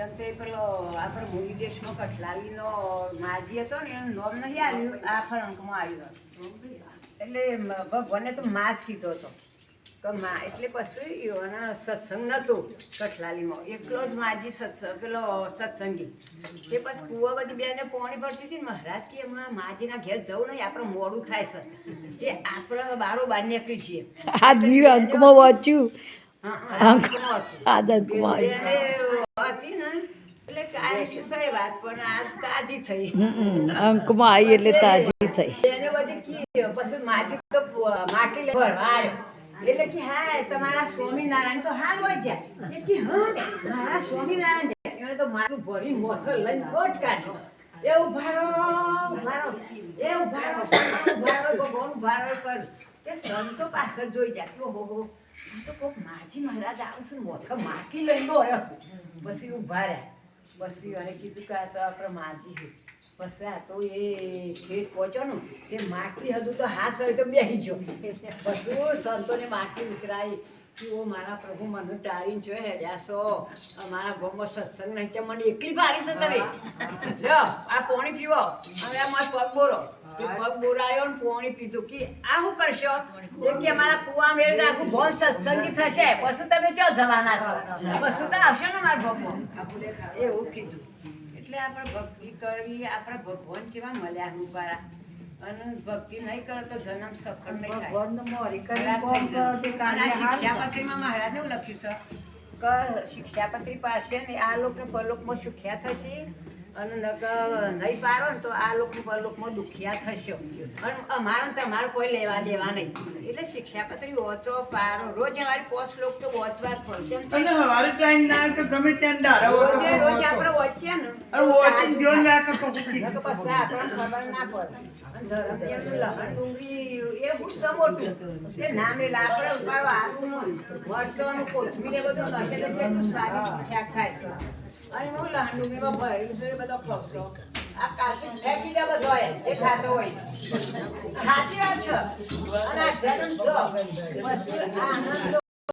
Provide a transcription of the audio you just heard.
જેમ તે પેલો આપણો મૂવી દેશમાં કઠલાલીનો માજી હતો ને એનું નોમ નહીં આવ્યું આ ફરંકમાં આવ્યું એટલે ભગવાને તો માં જ કીધો હતો. કે માં એટલે પછી એના સત્સંગ નહોતું કઠલાલીમાં. એકલો જ માજી સત્સંગ પેલો સત્સંગી. તે પછી કુવા બધી બેને પોણી ભરતી હતી મહારાજ કે એમાં માજીના ઘેર જવું નહીં આપણે મોડું થાય છે. એ આપણે બારો બાર નીકળી છીએ આદમી અંકમાં વાંચ્યું. અંકમાં આવી એટલે તાજી થઈ તો સ્વામિનારાયણ તો હાલ હોય જાય સ્વામિનારાયણ જાય એને તો મારું ભરી મોથર લઈને કોટ કાઢ્યો એવું ભારો ભારો એ ભારો ભારો ભગવાન ઉભારો કર કે સંતો પાછળ જોઈ જાય ઓહો તો કોક માજી મહારાજ આવશે મોથર માટી લઈને છે પછી ઊભા રહ્યા. પછી અને કીધું કે આ તો આપણે માજી છે. પછી આ તો એ ખેત પહોંચ્યો ને, એ માટી હતું તો હાથ હોય તો બેસી ગયો. પછી સંતોને માટી ઉતરાઈ. કે ઓ મારા પ્રભુ મને ટાળીને જો હેડ્યા મારા ગોમો સત્સંગ નહીં છે મને એકલી ભારી છે તમે. જો આ પોણી પીવો. હવે આ મારો પગ બોરો. એ પગ બોરાયો ને પોણી પીધું. કે આ શું કરશો? એ કે અમારા કુવા મેળ આખું બહુ સત્સંગી થશે. પછી તમે ચો જવાના છો? પછી તો આવશો ને મારા ગામમાં એવું કીધું. એટલે આપણે ભક્તિ કરવી આપણા ભગવાન કેવા મળ્યા રૂપારા અને ભક્તિ નહીં કરો તો જન્મ સફળ નહીં થાય. અને આ શિક્ષાપત્રીમાં મહારાજે લખ્યું છે. કે શિક્ષાપત્રી પાસે ને આ લોકને પરલોકમાં સુખ્યા થશે? અને નહીં પારો ને તો આ લોકનું પરલોકમાં દુખિયા થશો. અને અમારે તમારે કોઈ લેવા દેવા નહીં. એટલે શિક્ષાપત્રી વાંચો પારો. રોજ અમારી પોસ્ટ લોક તો વોચવા જ પડે કેમ અને કે ટાઈમ ના તો ગમે ત્યાં દાડા રોજે રોજ આપણે વચ્ચે ને. અરે વોચિંગ જો ના તો પછી આપણને ખબર ના પડે. અને લહણ ડુંગળી એ શું સમોટું. તે નામે લાકડે ઉપાડો આવું મરચાંનું, કોથમીર એ બધું નાખે તો કેટલું સ્વાદિષ્ટ શાક થાય. છે. અને હું ડુંગળીમાં ભરેલું છે એ બધો ખવશો. આ બધો એ, ખાતો હોય. છે.